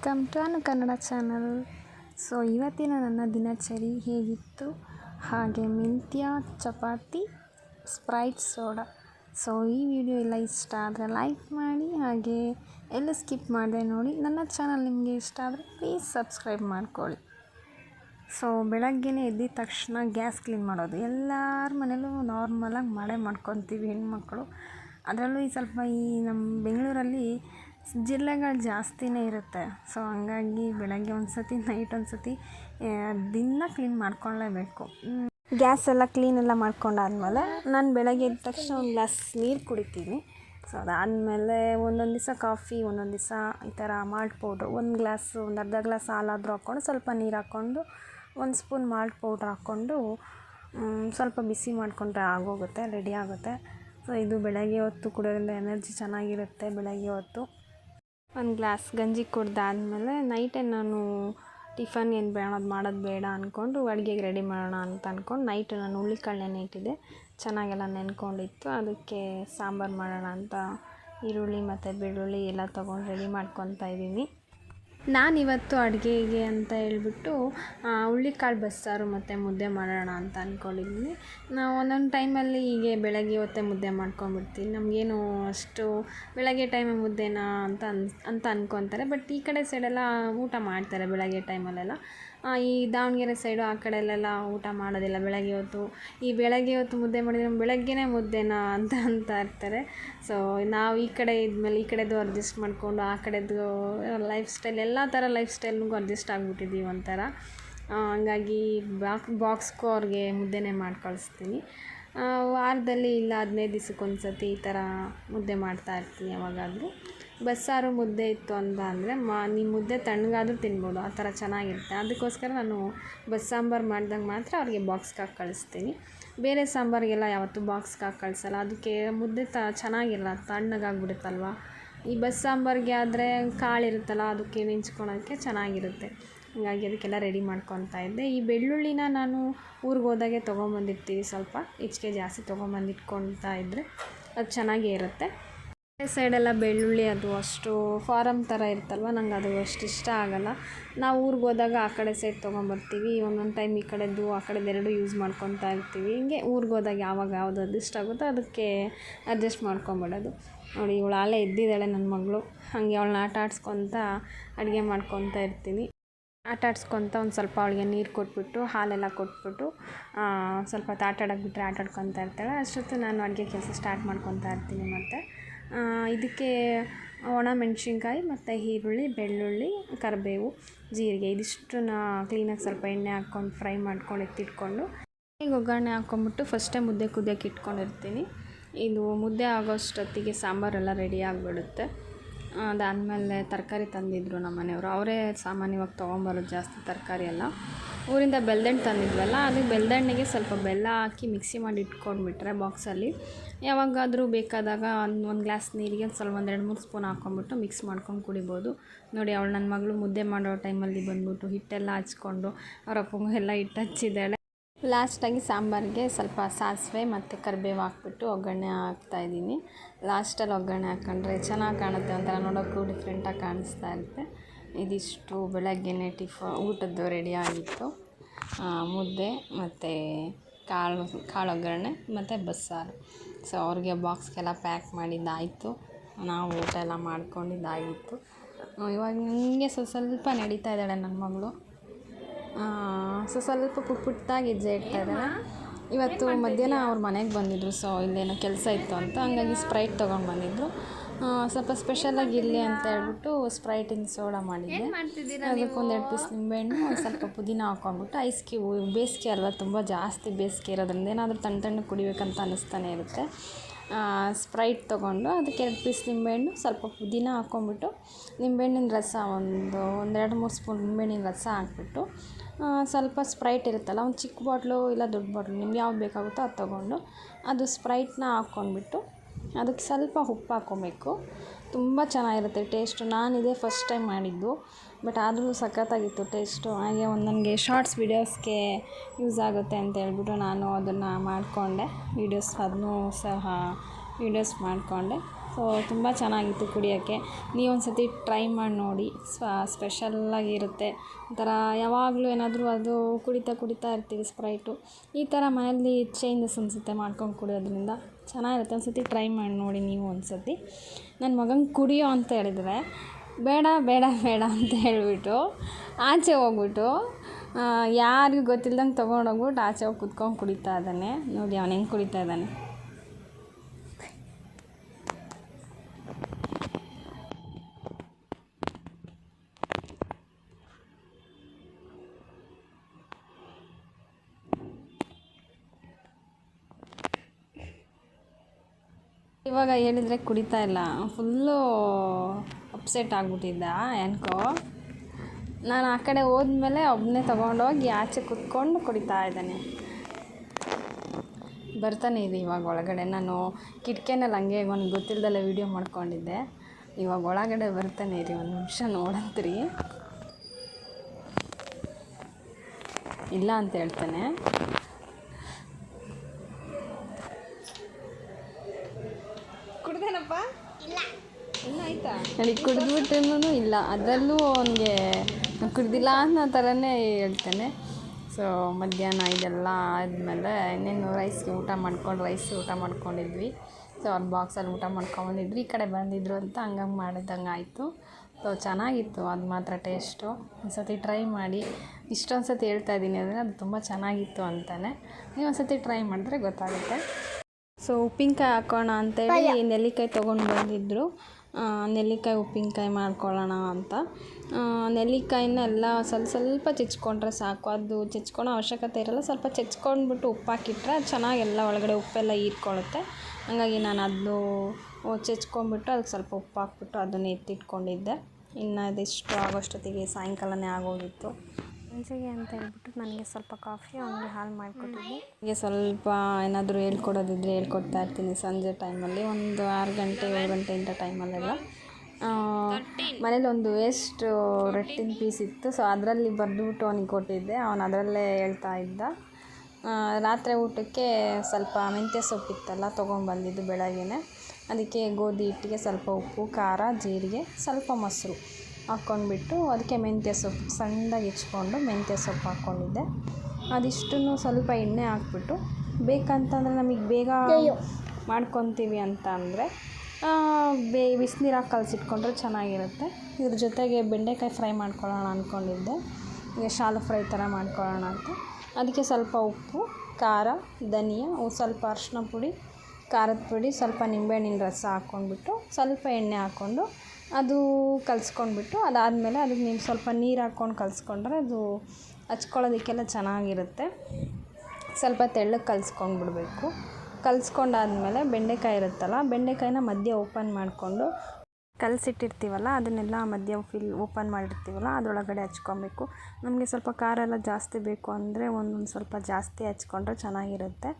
Welcome to Kannada channel so ಇವತ್ತಿನ ನನ್ನ ದಿನಚರಿ ಹೇಗಿತ್ತು? ಹಾಗೆ ಮೆಂತ್ಯ, ಚಪಾತಿ ಸ್ಪ್ರೈಟ್ ಸೋಡಾ ಸೊ ಈ ವಿಡಿಯೋ ಎಲ್ಲ ಇಷ್ಟ ಆದರೆ ಲೈಕ್ ಮಾಡಿ, ಹಾಗೆ ಎಲ್ಲ ಸ್ಕಿಪ್ ಮಾಡಿದೆ ನೋಡಿ. ನನ್ನ ಚಾನಲ್ ನಿಮಗೆ ಇಷ್ಟ ಆದರೆ ಪ್ಲೀಸ್ ಸಬ್ಸ್ಕ್ರೈಬ್ ಮಾಡ್ಕೊಳ್ಳಿ. ಸೊ ಬೆಳಗ್ಗೆನೇ ಎದ್ದಿದ ತಕ್ಷಣ ಗ್ಯಾಸ್ ಕ್ಲೀನ್ ಮಾಡೋದು. ಎಲ್ಲರ ಮನೇಲೂ ನಾರ್ಮಲಾಗಿ ಮಳೆ ಮಾಡ್ಕೊತೀವಿ ಹೆಣ್ಮಕ್ಳು. ಅದರಲ್ಲೂ ಈ ಸ್ವಲ್ಪ ಈ ನಮ್ಮ ಬೆಂಗಳೂರಲ್ಲಿ ಜಿರಳೆಗಳು ಜಾಸ್ತಿನೇ ಇರುತ್ತೆ. ಸೊ ಹಂಗಾಗಿ ಬೆಳಗ್ಗೆ ಒಂದು ಸತಿ ನೈಟ್ ಒಂದು ಸತಿ ದಿನ ಕ್ಲೀನ್ ಮಾಡ್ಕೊಳ್ಳೇಬೇಕು ಗ್ಯಾಸ್ ಎಲ್ಲ ಕ್ಲೀನ್ ಎಲ್ಲ ಮಾಡ್ಕೊಂಡಾದ್ಮೇಲೆ ನಾನು ಬೆಳಗ್ಗೆ ಎದ್ದ ತಕ್ಷಣ ಒಂದು ಗ್ಲಾಸ್ ನೀರು ಕುಡಿತೀನಿ. ಸೊ ಅದಾದಮೇಲೆ ಒಂದೊಂದು ದಿವಸ ಕಾಫಿ ಒಂದೊಂದು ದಿವಸ ಈ ಥರ ಮಾಲ್ಟ್ ಪೌಡ್ರ್ ಒಂದು ಗ್ಲಾಸ್ ಒಂದು ಅರ್ಧ ಗ್ಲಾಸ್ ಹಾಲಾದರೂ ಹಾಕ್ಕೊಂಡು ಸ್ವಲ್ಪ ನೀರು ಹಾಕ್ಕೊಂಡು, ಒಂದು ಸ್ಪೂನ್ ಮಾಲ್ಟ್ ಪೌಡ್ರ್ ಹಾಕ್ಕೊಂಡು ಸ್ವಲ್ಪ ಬಿಸಿ ಮಾಡಿಕೊಂಡ್ರೆ ಆಗೋಗುತ್ತೆ ರೆಡಿ ಆಗುತ್ತೆ. ಸೊ ಇದು ಬೆಳಗ್ಗೆ ಹೊತ್ತು ಕುಡಿಯೋದ್ರಿಂದ ಎನರ್ಜಿ ಚೆನ್ನಾಗಿರುತ್ತೆ, ಬೆಳಗ್ಗೆ ಹೊತ್ತು. ಒಂದು ಗ್ಲಾಸ್ ಗಂಜಿ ಕುಡ್ದಾದ್ಮೇಲೆ ನೈಟೇ ನಾನು ಟಿಫನ್ ಏನು ಬೇಡ, ಅದು ಮಾಡೋದು ಬೇಡ ಅಂದ್ಕೊಂಡು ಅಡುಗೆಗೆ ರೆಡಿ ಮಾಡೋಣ ಅಂತ ಅಂದ್ಕೊಂಡು ನೈಟ್ ನಾನು ಹುರ್ಳಿಕಾಳು ನೆನೆ ಇಟ್ಟಿದ್ದೆ ಚೆನ್ನಾಗೆಲ್ಲ ನೆನ್ಕೊಂಡಿತ್ತು. ಅದಕ್ಕೆ ಸಾಂಬಾರು ಮಾಡೋಣ ಅಂತ ಈರುಳ್ಳಿ ಮತ್ತು ಬೆಳ್ಳುಳ್ಳಿ ಎಲ್ಲ ತೊಗೊಂಡು ರೆಡಿ ಮಾಡ್ಕೊತಾ ಇದ್ದೀನಿ. ನಾನಿವತ್ತು ಅಡುಗೆಗೆ ಅಂತ ಹೇಳ್ಬಿಟ್ಟು ಹುಳ್ಳಿಕಾಳು ಬಸ್ಸಾರು ಮತ್ತು ಮುದ್ದೆ ಮಾಡೋಣ ಅಂತ ಅಂದ್ಕೊಂಡಿದ್ದೀನಿ ನಾವು ಒಂದೊಂದು ಟೈಮಲ್ಲಿ ಹೀಗೆ ಬೆಳಗ್ಗೆ ಹೊತ್ತೇ ಮುದ್ದೆ ಮಾಡ್ಕೊಂಡ್ಬಿಡ್ತೀನಿ ನಮಗೇನು ಅಷ್ಟು ಬೆಳಗ್ಗೆ ಟೈಮ್ ಮುದ್ದೆನಾ ಅಂತ ಅನ್, ಅಂತ ಅಂದ್ಕೊತಾರೆ ಬಟ್ ಈ ಕಡೆ ಸೈಡೆಲ್ಲ ಊಟ ಮಾಡ್ತಾರೆ ಬೆಳಗ್ಗೆ ಟೈಮಲ್ಲೆಲ್ಲ. ಈ ದಾವಣಗೆರೆ ಸೈಡು ಆ ಕಡೆಯಲ್ಲೆಲ್ಲ ಊಟ ಮಾಡೋದಿಲ್ಲ. ಬೆಳಗ್ಗೆ ಹೊತ್ತು, ಈ ಬೆಳಗ್ಗೆ ಹೊತ್ತು ಮುದ್ದೆ ಮಾಡಿದರೆ ಬೆಳಗ್ಗೆನೇ ಮುದ್ದೆನಾ ಅಂತ ಅಂತ ಇರ್ತಾರೆ. ಸೊ ನಾವು ಈ ಕಡೆ ಇದ್ಮೇಲೆ ಈ ಕಡೆದು ಅಡ್ಜಸ್ಟ್ ಮಾಡಿಕೊಂಡು ಆ ಕಡೆದು ಲೈಫ್ ಸ್ಟೈಲ್ ಎಲ್ಲ ಥರ ಲೈಫ್ ಸ್ಟೈಲ್ನಿಗೂ ಅಡ್ಜಸ್ಟ್ ಆಗಿಬಿಟ್ಟಿದ್ದೀವಿ ಒಂಥರ. ಹಂಗಾಗಿ ಬಾಕ್ ಬಾಕ್ಸ್ಗೂ ಅವ್ರಿಗೆ ಮುದ್ದೆನೇ ಮಾಡಿ ಕಳಿಸ್ತೀನಿ ವಾರದಲ್ಲಿ ಇಲ್ಲ, ಹದಿನೈದು ದಿವ್ಸಕ್ಕೆ ಒಂದು ಈ ಥರ ಮುದ್ದೆ ಮಾಡ್ತಾ ಇರ್ತೀನಿ ಯಾವಾಗಾದರೂ. ಬಸ್ಸಾರು ಮುದ್ದೆ ಇತ್ತು ಅಂತ ಅಂದರೆ ಮಾ, ನೀ ಮುದ್ದೆ ತಣ್ಣಗಾದರೂ ತಿನ್ಬೋದು, ಆ ಥರ ಚೆನ್ನಾಗಿರುತ್ತೆ. ಅದಕ್ಕೋಸ್ಕರ ನಾನು ಬಸ್ಸಾಂಬಾರು ಮಾಡ್ದಾಗ ಮಾತ್ರ ಅವ್ರಿಗೆ ಬಾಕ್ಸ್ಗೆ ಹಾಕಿ ಕಳಿಸ್ತೀನಿ. ಬೇರೆ ಸಾಂಬಾರಿಗೆಲ್ಲ ಯಾವತ್ತೂ ಬಾಕ್ಸ್ಗೆ ಹಾಕಿ ಕಳಿಸಲ್ಲ. ಅದಕ್ಕೆ ಮುದ್ದೆ ತ ಚೆನ್ನಾಗಿರಲ್ಲ ತಣ್ಣಗಾಗ್ಬಿಡುತ್ತಲ್ವ? ಈ ಬಸ್ಸಾಂಬಾರಿಗೆ ಆದರೆ ಕಾಳಿರುತ್ತಲ್ಲ ಅದಕ್ಕೆ ನೆಂಚ್ಕೊಳೋಕ್ಕೆ ಚೆನ್ನಾಗಿರುತ್ತೆ. ಹೀಗಾಗಿ ಅದಕ್ಕೆಲ್ಲ ರೆಡಿ ಮಾಡ್ಕೊತಾ ಇದ್ದೆ. ಈ ಬೆಳ್ಳುಳ್ಳಿನ ನಾನು ಊರಿಗೆ ಹೋದಾಗೆ ತೊಗೊಂಬಂದಿರ್ತೀವಿ ಸ್ವಲ್ಪ ಹೆಚ್ಚಿಗೆ ಜಾಸ್ತಿ ತೊಗೊಂಬಂದು ಇದ್ದರೆ ಅದು ಚೆನ್ನಾಗೇ ಇರುತ್ತೆ. ಸೈಡೆಲ್ಲ ಬೆಳ್ಳುಳ್ಳಿ ಅದು ಅಷ್ಟು ಫಾರಮ್ ಥರ ಇರುತ್ತಲ್ವ, ನಂಗೆ ಅದು ಅಷ್ಟು ಇಷ್ಟ ಆಗಲ್ಲ. ನಾವು ಊರಿಗೆ ಹೋದಾಗ ಆ ಕಡೆ ಸೈಡ್ ತೊಗೊಂಬರ್ತೀವಿ ಒಂದೊಂದು ಟೈಮ್ ಈ ಕಡೆದು ಆ ಕಡೆದು ಎರಡು ಯೂಸ್ ಮಾಡ್ಕೊತಾ ಇರ್ತೀವಿ. ಹಿಂಗೆ ಊರಿಗೆ ಹೋದಾಗ ಯಾವಾಗ ಯಾವುದು ಅದು ಇಷ್ಟ ಆಗುತ್ತೋ ಅದಕ್ಕೆ ಅಡ್ಜಸ್ಟ್ ಮಾಡ್ಕೊಂಬಿಡೋದು. ನೋಡಿ, ಇವಳು ಆಲೇ ಇದ್ದಿದ್ದಾಳೆ ನನ್ನ ಮಗಳು. ಹಾಗೆ ಅವಳನ್ನ ಆಟ ಆಡ್ಸ್ಕೊತ ಅಡುಗೆ ಮಾಡ್ಕೊತಾ ಇರ್ತೀನಿ. ಆಟ ಆಡ್ಸ್ಕೊತ ಒಂದು ಸ್ವಲ್ಪ ಅವಳಿಗೆ ನೀರು ಕೊಟ್ಬಿಟ್ಟು, ಹಾಲೆಲ್ಲ ಕೊಟ್ಬಿಟ್ಟು ಸ್ವಲ್ಪ ಹೊತ್ತು ಆಟ ಆಡೋಕೆ ಬಿಟ್ಟರೆ ಆಟ ಇರ್ತಾಳೆ. ಅಷ್ಟೊತ್ತು ನಾನು ಅಡುಗೆ ಕೆಲಸ ಸ್ಟಾರ್ಟ್ ಮಾಡ್ಕೊತಾ ಇರ್ತೀನಿ ಮತ್ತು. ಇದಕ್ಕೆ ಒಣ ಮೆಣಸಿನ್ಕಾಯಿ ಮತ್ತು ಈರುಳ್ಳಿ, ಬೆಳ್ಳುಳ್ಳಿ, ಕರಿಬೇವು, ಜೀರಿಗೆ. ಇದಿಷ್ಟನ್ನ ಕ್ಲೀನಾಗಿ ಸ್ವಲ್ಪ ಎಣ್ಣೆ ಹಾಕ್ಕೊಂಡು ಫ್ರೈ ಮಾಡ್ಕೊಂಡು ಎತ್ತಿಟ್ಕೊಂಡು ಈಗ ಒಗ್ಗರಣೆ ಹಾಕ್ಕೊಂಬಿಟ್ಟು ಫಸ್ಟೇ ಮುದ್ದೆ ಕುದಿಯೋಕೆ ಇಟ್ಕೊಂಡಿರ್ತೀನಿ. ಇದು ಮುದ್ದೆ ಆಗೋಷ್ಟೊತ್ತಿಗೆ ಸಾಂಬಾರೆಲ್ಲ ರೆಡಿ ಆಗಿಬಿಡುತ್ತೆ. ಅದಾದಮೇಲೆ ತರಕಾರಿ ತಂದಿದ್ದರು ನಮ್ಮ ಮನೆಯವರು ಅವರೇ ಸಾಮಾನ್ಯವಾಗಿ ತೊಗೊಂಬರೋದು ಜಾಸ್ತಿ ತರಕಾರಿ ಎಲ್ಲ ಊರಿಂದ ಬೆಲ್ದಣ್ಣು ತಂದಿದ್ವಲ್ಲ, ಅದಕ್ಕೆ ಬೆಲ್ದಣ್ಣಿಗೆ ಸ್ವಲ್ಪ ಬೆಲ್ಲ ಹಾಕಿ ಮಿಕ್ಸಿ ಮಾಡಿ ಇಟ್ಕೊಂಡ್ಬಿಟ್ರೆ ಬಾಕ್ಸಲ್ಲಿ ಯಾವಾಗಾದರೂ ಬೇಕಾದಾಗ ಒಂದು ಒಂದು ಗ್ಲಾಸ್ ನೀರಿಗೆ ಸ್ವಲ್ಪ ಒಂದೆರಡು ಮೂರು ಸ್ಪೂನ್ ಹಾಕ್ಕೊಂಬಿಟ್ಟು ಮಿಕ್ಸ್ ಮಾಡ್ಕೊಂಡು ಕುಡಿಬೋದು. ನೋಡಿ, ಅವಳು ನನ್ನ ಮಗಳು ಮುದ್ದೆ ಮಾಡೋ ಟೈಮಲ್ಲಿ ಬಂದ್ಬಿಟ್ಟು ಹಿಟ್ಟೆಲ್ಲ ಹಚ್ಕೊಂಡು ಅವ್ರ ಅಪ್ಪಂಗೂ ಎಲ್ಲ ಹಿಟ್ಟು ಹಚ್ಚಿದ್ದಾಳೆ. ಲಾಸ್ಟಾಗಿ ಸಾಂಬಾರಿಗೆ ಸ್ವಲ್ಪ ಸಾಸಿವೆ ಮತ್ತು ಕರಿಬೇವು ಹಾಕ್ಬಿಟ್ಟು ಒಗ್ಗರಣೆ ಹಾಕ್ತಾಯಿದ್ದೀನಿ ಲಾಸ್ಟಲ್ಲಿ ಒಗ್ಗರಣೆ ಹಾಕ್ಕೊಂಡ್ರೆ ಚೆನ್ನಾಗಿ ಕಾಣುತ್ತೆ ಒಂಥರ ನೋಡೋಕ್ಕೂ ಡಿಫ್ರೆಂಟಾಗಿ ಕಾಣಿಸ್ತಾ ಇರುತ್ತೆ. ಇದಿಷ್ಟು ಬೆಳಗ್ಗೆನೇ ಟಿಫ ಊಟದ್ದು ರೆಡಿ ಆಗಿತ್ತು. ಮುದ್ದೆ ಮತ್ತು ಕಾಳು ಕಾಳು ಒಗ್ಗರಣೆ ಮತ್ತು ಬಸ್ಸಾರು. ಸೊ ಅವ್ರಿಗೆ ಬಾಕ್ಸ್ಗೆಲ್ಲ ಪ್ಯಾಕ್ ಮಾಡಿದ್ದಾಯಿತು. ನಾವು ಊಟ ಎಲ್ಲ ಮಾಡ್ಕೊಂಡಿದ್ದಾಗಿತ್ತು. ಇವಾಗ ನನಗೆ ಸ್ವಲ್ಪ ಸ್ವಲ್ಪ ನಡೀತಾ ಇದ್ದಾಳೆ ನನ್ನ ಮಗಳು. ಸೊ ಸ್ವಲ್ಪ ಪುಟ್ಟ ಪುಟ್ಟಾಗಿ ಹೆಜ್ಜೆ ಇಡ್ತಾ ಇದ್ದಾಳೆ. ಇವತ್ತು ಮಧ್ಯಾಹ್ನ ಅವ್ರ ಮನೆಗೆ ಬಂದಿದ್ದರು ಸೊ ಇಲ್ಲೇನೋ ಕೆಲಸ ಇತ್ತು ಅಂತ. ಹಂಗಾಗಿ ಸ್ಪ್ರೈಟ್ ತೊಗೊಂಡು ಬಂದಿದ್ದರು ಸ್ವಲ್ಪ ಸ್ಪೆಷಲಾಗಿ ಇರಲಿ ಅಂತ ಹೇಳ್ಬಿಟ್ಟು ಸ್ಪ್ರೈಟಿನ ಸೋಡಾ ಮಾಡಿದ್ದೆ. ಅದಕ್ಕೆ ಒಂದೆರಡು ಪೀಸ್ ನಿಂಬೆಹಣ್ಣು ಒಂದು ಸ್ವಲ್ಪ ಪುದೀನ ಹಾಕೊಂಡ್ಬಿಟ್ಟು ಐಸ್ ಕ್ಯೂ ಬೇಸಿಗೆ ಅಲ್ವಾ ತುಂಬ ಜಾಸ್ತಿ ಬೇಸಿಗೆ ಇರೋದ್ರಿಂದ ಏನಾದರೂ ತಣ್ಣ ತಣ್ಣ ಕುಡಿಬೇಕಂತ ಅನ್ನಿಸ್ತಾನೆ ಇರುತ್ತೆ. ಸ್ಪ್ರೈಟ್ ತೊಗೊಂಡು ಅದಕ್ಕೆ ಎರಡು ಪೀಸ್ ನಿಂಬೆಹಣ್ಣು ಸ್ವಲ್ಪ ಪುದೀನ ಹಾಕ್ಕೊಂಬಿಟ್ಟು ನಿಂಬೆಹಣ್ಣಿನ ರಸ ಒಂದು ಒಂದೆರಡು ಮೂರು ಸ್ಪೂನ್ ನಿಂಬೆಹಣ್ಣಿನ ರಸ ಹಾಕ್ಬಿಟ್ಟು ಸ್ವಲ್ಪ ಸ್ಪ್ರೈಟ್ ಇರುತ್ತಲ್ಲ ಒಂದು ಚಿಕ್ಕ ಬಾಟ್ಲು ಇಲ್ಲ ದೊಡ್ಡ ಬಾಟ್ಲು ನಿಮ್ಗೆ ಯಾವ್ದು ಬೇಕಾಗುತ್ತೋ ಅದು ತೊಗೊಂಡು ಅದು ಸ್ಪ್ರೈಟ್ನ ಹಾಕ್ಕೊಂಡ್ಬಿಟ್ಟು ಅದಕ್ಕೆ ಸ್ವಲ್ಪ ಉಪ್ಪು ಹಾಕ್ಕೊಬೇಕು ತುಂಬ ಚೆನ್ನಾಗಿರುತ್ತೆ ಟೇಸ್ಟು. ನಾನು ಇದೇ ಫಸ್ಟ್ ಟೈಮ್ ಮಾಡಿದ್ದು. ಬಟ್ ಆದರೂ ಸಖತ್ತಾಗಿತ್ತು ಟೇಸ್ಟು. ಹಾಗೆ ಒಂದು ನನಗೆ ಶಾರ್ಟ್ಸ್ ವೀಡಿಯೋಸ್ಗೆ ಯೂಸ್ ಆಗುತ್ತೆ ಅಂತ ಹೇಳ್ಬಿಟ್ಟು ನಾನು ಅದನ್ನು ಮಾಡಿಕೊಂಡೆ. ವೀಡಿಯೋಸ್ ಅದನ್ನೂ ಸಹ ವೀಡಿಯೋಸ್ ಮಾಡಿಕೊಂಡೆ. ಸೊ, ತುಂಬ ಚೆನ್ನಾಗಿತ್ತು ಕುಡಿಯೋಕ್ಕೆ. ನೀವು ಒಂದು ಸತಿ ಟ್ರೈ ಮಾಡಿ ನೋಡಿ. ಸ್ಪೆಷಲ್ಲಾಗಿರುತ್ತೆ. ಒಂಥರ ಯಾವಾಗಲೂ ಏನಾದರೂ ಅದು ಕುಡಿತಾ ಕುಡಿತಾ ಇರ್ತೀವಿ ಸ್ಪ್ರೈಟು. ಈ ಥರ ಮನೆಯಲ್ಲಿ ಚೇಂಜಸ್ ಅನಿಸುತ್ತೆ ಮಾಡ್ಕೊಂಡು ಕುಡಿಯೋದ್ರಿಂದ. ಚೆನ್ನಾಗಿರುತ್ತೆ. ಒಂದು ಸತಿ ಟ್ರೈ ಮಾಡಿ ನೋಡಿ ನೀವು ಒಂದು ಸತಿ ನನ್ನ ಮಗಂಗೆ ಕುಡಿಯೋ ಅಂತ ಹೇಳಿದರೆ, ಬೇಡ ಬೇಡ ಬೇಡ ಅಂತ ಹೇಳಿಬಿಟ್ಟು ಆಚೆ ಹೋಗ್ಬಿಟ್ಟು ಯಾರಿಗೂ ಗೊತ್ತಿಲ್ದಂಗೆ ತೊಗೊಂಡೋಗ್ಬಿಟ್ಟು ಆಚೆ ಹೋಗಿ ಕುತ್ಕೊಂಡು ಕುಡಿತಾ ಇದ್ದಾನೆ. ನೋಡಿ, ಅವ್ನು ಹೆಂಗೆ ಕುಡಿತಾ ಇದ್ದಾನೆ. ಇವಾಗ ಹೇಳಿದರೆ ಕುಡಿತಾ ಇಲ್ಲ. ಫುಲ್ಲು ಅಪ್ಸೆಟ್ ಆಗಿಬಿಟ್ಟಿದ್ದ ಏನ್ಕೋ ನಾನು ಆ ಕಡೆ ಹೋದ್ಮೇಲೆ ಒಬ್ಬನೇ ತೊಗೊಂಡೋಗಿ ಆಚೆ ಕುತ್ಕೊಂಡು ಕುಡಿತಾ ಇದ್ದಾನೆ. ಬರ್ತಾನೆ ಇದೆ ಇವಾಗ ಒಳಗಡೆ. ನಾನು ಕಿಟಕಿನಲ್ಲಿ ಹಂಗೆ ಒಂದು ಗೊತ್ತಿಲ್ಲದಲ್ಲೇ ವೀಡಿಯೋ ಮಾಡ್ಕೊಂಡಿದ್ದೆ. ಇವಾಗ ಒಳಗಡೆ ಬರ್ತಾನೆ ಇರಿ ಒಂದು ನಿಮಿಷ ನೋಡಂತ್ರಿ. ಇಲ್ಲ ಅಂತ ಹೇಳ್ತಾನೆ. ನನಗೆ ಕುಡಿದ್ಬಿಟ್ರೂ ಇಲ್ಲ. ಅದರಲ್ಲೂ ಅವನಿಗೆ ಕುಡ್ದಿಲ್ಲ ಅನ್ನೋ ಥರನೇ ಹೇಳ್ತೇನೆ. ಸೊ ಮಧ್ಯಾಹ್ನ ಇದೆಲ್ಲ ಆದಮೇಲೆ ಇನ್ನೇನು ರೈಸ್ಗೆ ಊಟ ಮಾಡ್ಕೊಂಡು ರೈಸ್ ಊಟ ಮಾಡ್ಕೊಂಡಿದ್ವಿ. ಸೊ ಅವ್ರ ಬಾಕ್ಸಲ್ಲಿ ಊಟ ಮಾಡ್ಕೊಂಬಂದಿದ್ವಿ ಈ ಕಡೆ ಬಂದಿದ್ರು ಅಂತ ಹಂಗಂಗೆ ಮಾಡಿದಂಗೆ ಆಯಿತು. ಸೊ ಚೆನ್ನಾಗಿತ್ತು. ಅದು ಮಾತ್ರ ಟೇಸ್ಟು ಒಂದು ಸತಿ ಟ್ರೈ ಮಾಡಿ. ಇಷ್ಟೊಂದು ಸತಿ ಹೇಳ್ತಾ ಇದ್ದೀನಿ ಅಂದರೆ ಅದು ತುಂಬ ಚೆನ್ನಾಗಿತ್ತು ಅಂತಲೇ ನೀವು ಒಂದು ಸತಿ ಟ್ರೈ ಮಾಡಿದ್ರೆ ಗೊತ್ತಾಗುತ್ತೆ. ಸೊ ಉಪ್ಪಿನಕಾಯಿ ಹಾಕೋಣ ಅಂತೇಳಿ ನೆಲ್ಲಿಕಾಯಿ ತೊಗೊಂಡು ಬಂದಿದ್ದರು ನೆಲ್ಲಿಕಾಯಿ, ಉಪ್ಪಿನಕಾಯಿ ಮಾಡ್ಕೊಳ್ಳೋಣ ಅಂತ. ನೆಲ್ಲಿಕಾಯಿನ ಎಲ್ಲ ಸ್ವಲ್ಪ ಸ್ವಲ್ಪ ಚಚ್ಕೊಂಡ್ರೆ ಸಾಕು. ಅದು ಚಚ್ಕೊಳೋ ಅವಶ್ಯಕತೆ ಇರಲ್ಲ. ಸ್ವಲ್ಪ ಚಚ್ಕೊಂಡ್ಬಿಟ್ಟು ಉಪ್ಪು ಹಾಕಿಟ್ರೆ ಚೆನ್ನಾಗಿ ಎಲ್ಲ ಒಳಗಡೆ ಉಪ್ಪೆಲ್ಲ ಹೀರ್ಕೊಳ್ಳುತ್ತೆ. ಹಾಗಾಗಿ ನಾನು ಅದು ಚಚ್ಕೊಂಡ್ಬಿಟ್ಟು ಅದಕ್ಕೆ ಸ್ವಲ್ಪ ಉಪ್ಪು ಹಾಕ್ಬಿಟ್ಟು ಅದನ್ನು ಎತ್ತಿಟ್ಕೊಂಡಿದ್ದೆ. ಇನ್ನು ಅದೆಷ್ಟು ಆಗೋಷ್ಟೊತ್ತಿಗೆ ಸಾಯಂಕಾಲನೇ ಆಗೋಗಿತ್ತು. ಸಂಜೆಗೆ ಅಂತ ಹೇಳ್ಬಿಟ್ಟು ನನಗೆ ಸ್ವಲ್ಪ ಕಾಫಿ, ಅವನಿಗೆ ಹಾಲು ಮಾಡಿಕೊಟ್ಟಿದ್ದೆ. ಹೀಗೆ ಸ್ವಲ್ಪ ಏನಾದರೂ ಹೇಳ್ಕೊಡೋದಿದ್ರೆ ಹೇಳ್ಕೊಡ್ತಾ ಇರ್ತೀನಿ ಸಂಜೆ ಟೈಮಲ್ಲಿ ಒಂದು ಆರು ಗಂಟೆ, ಏಳು ಗಂಟೆ ಇಂಥ ಟೈಮಲ್ಲೆಲ್ಲ ಮನೇಲಿ ಒಂದು ವೇಸ್ಟ್ ರೊಟ್ಟಿನ ಪೀಸ್ ಇತ್ತು. ಸೊ ಅದರಲ್ಲಿ ಬರೆದುಬಿಟ್ಟು ಅವನಿಗೆ ಕೊಟ್ಟಿದ್ದೆ. ಅವನು ಅದರಲ್ಲೇ ಹೇಳ್ತಾ ಇದ್ದ. ರಾತ್ರಿ ಊಟಕ್ಕೆ ಸ್ವಲ್ಪ ಮೆಂತ್ಯ ಸೊಪ್ಪಿತ್ತಲ್ಲ ತೊಗೊಂಡ್ಬಂದಿದ್ದು ಬೆಳಗ್ಗೆನೆ. ಅದಕ್ಕೆ ಗೋಧಿ ಹಿಟ್ಟಿಗೆ ಸ್ವಲ್ಪ ಉಪ್ಪು, ಖಾರ, ಜೀರಿಗೆ, ಸ್ವಲ್ಪ ಮೊಸರು. ಹಾಕ್ಕೊಂಡ್ಬಿಟ್ಟು ಅದಕ್ಕೆ ಮೆಂತ್ಯ ಸೊಪ್ಪು ಸಣ್ಣದಾಗಿ ಹೆಚ್ಕೊಂಡು ಮೆಂತ್ಯ ಸೊಪ್ಪು ಹಾಕ್ಕೊಂಡಿದ್ದೆ. ಅದಿಷ್ಟನ್ನು ಸ್ವಲ್ಪ ಎಣ್ಣೆ ಹಾಕ್ಬಿಟ್ಟು ಬೇಕಂತಂದರೆ ನಮಗೆ ಬೇಗ ಮಾಡ್ಕೊತೀವಿ ಅಂತ ಅಂದರೆ ಬೇ ಬಿಸಿನೀರಾಗಿ ಕಲಸಿಟ್ಕೊಂಡ್ರೆ ಚೆನ್ನಾಗಿರುತ್ತೆ. ಇದ್ರ ಜೊತೆಗೆ ಬೆಂಡೆಕಾಯಿ ಫ್ರೈ ಮಾಡ್ಕೊಳ್ಳೋಣ ಅಂದ್ಕೊಂಡಿದ್ದೆ ಈಗ ಶಾಲು ಫ್ರೈ ಥರ ಮಾಡ್ಕೊಳ್ಳೋಣ ಅಂತ. ಅದಕ್ಕೆ ಸ್ವಲ್ಪ ಉಪ್ಪು ಖಾರ ಧನಿಯಾ ಸ್ವಲ್ಪ ಅರಿಶಿನ ಪುಡಿ ಖಾರದ ಪುಡಿ ಸ್ವಲ್ಪ ನಿಂಬೆಹಣ್ಣಿನ ರಸ ಹಾಕ್ಕೊಂಡ್ಬಿಟ್ಟು ಸ್ವಲ್ಪ ಎಣ್ಣೆ ಹಾಕ್ಕೊಂಡು ಅದು ಕಲಸ್ಕೊಂಡ್ಬಿಟ್ಟು ಅದಾದಮೇಲೆ ಅದಕ್ಕೆ ನೀವು ಸ್ವಲ್ಪ ನೀರು ಹಾಕ್ಕೊಂಡು ಕಲಸ್ಕೊಂಡ್ರೆ ಅದು ಹಚ್ಕೊಳ್ಳೋದಕ್ಕೆಲ್ಲ ಚೆನ್ನಾಗಿರುತ್ತೆ. ಸ್ವಲ್ಪ ತೆಳ್ಳಗೆ ಕಲಸ್ಕೊಂಡ್ಬಿಡ್ಬೇಕು. ಕಲಸ್ಕೊಂಡಾದ್ಮೇಲೆ ಬೆಂಡೆಕಾಯಿ ಇರುತ್ತಲ್ಲ, ಬೆಂಡೆಕಾಯಿನ ಮಧ್ಯ ಓಪನ್ ಮಾಡಿಕೊಂಡು ಕಲಸಿಟ್ಟಿರ್ತೀವಲ್ಲ, ಅದನ್ನೆಲ್ಲ ಮಧ್ಯ ಫಿಲ್ ಓಪನ್ ಮಾಡಿರ್ತೀವಲ್ಲ, ಅದರೊಳಗಡೆ ಹಚ್ಕೊಬೇಕು. ನಮಗೆ ಸ್ವಲ್ಪ ಖಾರ ಎಲ್ಲ ಜಾಸ್ತಿ ಬೇಕು ಅಂದರೆ ಒಂದೊಂದು ಸ್ವಲ್ಪ ಜಾಸ್ತಿ ಹಚ್ಕೊಂಡ್ರೆ ಚೆನ್ನಾಗಿರುತ್ತೆ.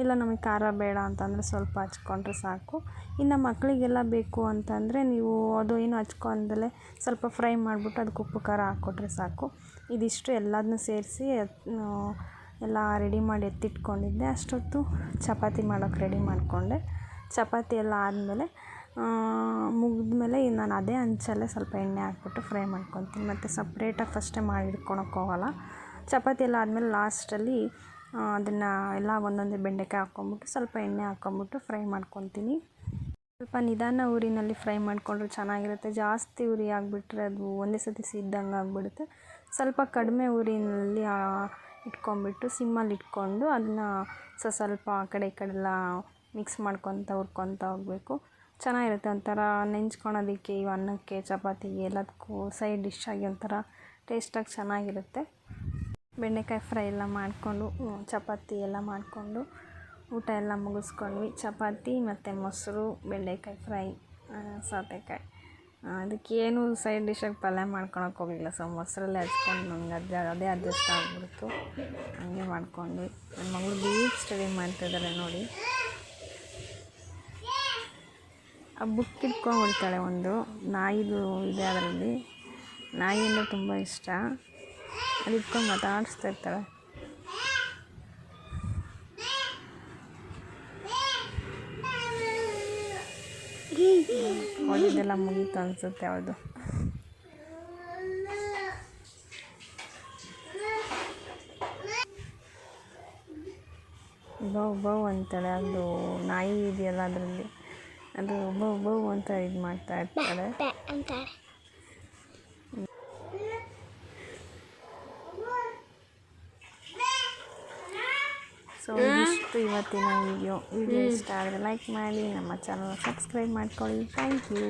ಇಲ್ಲ ನಮಗೆ ಖಾರ ಬೇಡ ಅಂತಂದರೆ ಸ್ವಲ್ಪ ಹಚ್ಕೊಂಡ್ರೆ ಸಾಕು. ಇನ್ನು ಮಕ್ಕಳಿಗೆಲ್ಲ ಬೇಕು ಅಂತಂದರೆ ನೀವು ಅದು ಏನು ಹಚ್ಕೊಂಡಲೇ ಸ್ವಲ್ಪ ಫ್ರೈ ಮಾಡಿಬಿಟ್ಟು ಅದಕ್ಕೆ ಉಪ್ಪು ಖಾರ ಹಾಕ್ಕೊಟ್ರೆ ಸಾಕು. ಇದಿಷ್ಟು ಎಲ್ಲದನ್ನೂ ಸೇರಿಸಿ ಎಲ್ಲ ರೆಡಿ ಮಾಡಿ ಎತ್ತಿಟ್ಕೊಂಡಿದ್ದೆ. ಅಷ್ಟೊತ್ತು ಚಪಾತಿ ಮಾಡೋಕ್ಕೆ ರೆಡಿ ಮಾಡಿಕೊಂಡೆ. ಚಪಾತಿ ಎಲ್ಲ ಆದಮೇಲೆ ಮುಗಿದ್ಮೇಲೆ ನಾನು ಅದೇ ಹಂಚಲ್ಲೇ ಸ್ವಲ್ಪ ಎಣ್ಣೆ ಹಾಕ್ಬಿಟ್ಟು ಫ್ರೈ ಮಾಡ್ಕೊತೀನಿ. ಮತ್ತು ಸಪ್ರೇಟಾಗಿ ಫಸ್ಟೇ ಮಾಡಿ ಇಟ್ಕೊಳಕ್ಕೆ ಹೋಗಲ್ಲ. ಚಪಾತಿ ಎಲ್ಲ ಆದಮೇಲೆ ಲಾಸ್ಟಲ್ಲಿ ಅದನ್ನು ಎಲ್ಲ ಒಂದೊಂದೇ ಬೆಂಡೆಕಾಯಿ ಹಾಕ್ಕೊಂಬಿಟ್ಟು ಸ್ವಲ್ಪ ಎಣ್ಣೆ ಹಾಕ್ಕೊಂಬಿಟ್ಟು ಫ್ರೈ ಮಾಡ್ಕೊತೀನಿ. ಸ್ವಲ್ಪ ನಿಧಾನ ಊರಿನಲ್ಲಿ ಫ್ರೈ ಮಾಡಿಕೊಂಡ್ರೆ ಚೆನ್ನಾಗಿರುತ್ತೆ. ಜಾಸ್ತಿ ಉರಿ ಆಗಿಬಿಟ್ರೆ ಅದು ಒಂದೇ ಸತಿ ಸಿದ್ದಂಗೆ ಆಗಿಬಿಡುತ್ತೆ. ಸ್ವಲ್ಪ ಕಡಿಮೆ ಉರಿನಲ್ಲಿ ಇಟ್ಕೊಂಬಿಟ್ಟು ಸಿಮ್ಮಲ್ಲಿ ಇಟ್ಕೊಂಡು ಅದನ್ನು ಸ, ಸ್ವಲ್ಪ ಆ ಕಡೆ ಈ ಕಡೆ ಎಲ್ಲ ಮಿಕ್ಸ್ ಮಾಡ್ಕೊತ ಹುರ್ಕೊತ ಹೋಗಬೇಕು. ಚೆನ್ನಾಗಿರುತ್ತೆ ಒಂಥರ ನೆಂಚ್ಕೊಳೋದಕ್ಕೆ ಇವು ಅನ್ನಕ್ಕೆ, ಚಪಾತಿಗೆ ಎಲ್ಲದಕ್ಕೂ ಸೈಡ್ ಡಿಶ್ ಆಗಿ ಒಂಥರ ಟೇಸ್ಟಾಗಿ ಚೆನ್ನಾಗಿರುತ್ತೆ. ಬೆಂಡೆಕಾಯಿ ಫ್ರೈ ಎಲ್ಲ ಮಾಡಿಕೊಂಡು ಚಪಾತಿ ಎಲ್ಲ ಮಾಡಿಕೊಂಡು ಊಟ ಎಲ್ಲ ಮುಗಿಸ್ಕೊಂಡ್ವಿ. ಚಪಾತಿ ಮತ್ತು ಮೊಸರು, ಬೆಂಡೆಕಾಯಿ ಫ್ರೈ ಸೌತೆಕಾಯಿ. ಅದಕ್ಕೇನು ಸೈಡ್ ಡಿಶಾಗಿ ಪಲ್ಯ ಮಾಡ್ಕೊಳಕ್ಕೆ ಹೋಗಲಿಲ್ಲ. ಸೊ ಮೊಸರಲ್ಲೇ ಹಚ್ಕೊಂಡು ನಂಗೆ ಅದು ಅದೇ ಅಡ್ಜಸ್ಟ್ ಆಗಿಬಿಡ್ತು. ಹಂಗೆ ಮಾಡ್ಕೊಂಡ್ವಿ. ನನ್ನ ಮಗಳು ಡೀಪ್ ಸ್ಟಡಿ ಮಾಡ್ತಿದ್ದಾರೆ ನೋಡಿ. ಆ ಬುಕ್ ಇಟ್ಕೊಂಡ್ಬಿಡ್ತಾಳೆ ಒಂದು. ನಾಯಿದು ಇದೆ ಅದರಲ್ಲಿ. ನಾಯಿ ಅಂದರೆ ತುಂಬ ಇಷ್ಟ. ಅದು ಇಟ್ಕೊಂಡು ಮಾತಾಡಿಸ್ತಾ ಇರ್ತಾಳೆ. ಓದಿದ್ದೆಲ್ಲ ಮುಗೀತು ಅನಿಸುತ್ತೆ ಯಾವುದು. ಬೌ ಬೌ ಅಂತಾಳೆ. ಅದು ನಾಯಿ ಇದೆಯಲ್ಲ ಅದರಲ್ಲಿ. ಅದು ಬೌ ಬೌ ಅಂತ ಇದು ಮಾಡ್ತಾ ಇರ್ತಾಳೆ. ಸೊ ಇದಿಷ್ಟು ಇವತ್ತಿನ ವಿಡಿಯೋ. ವಿಡಿಯೋ ಇಷ್ಟ ಆದರೆ ಲೈಕ್ ಮಾಡಿ ನಮ್ಮ ಚಾನಲ್ ಸಬ್ಸ್ಕ್ರೈಬ್ ಮಾಡ್ಕೊಳ್ಳಿ. Thank you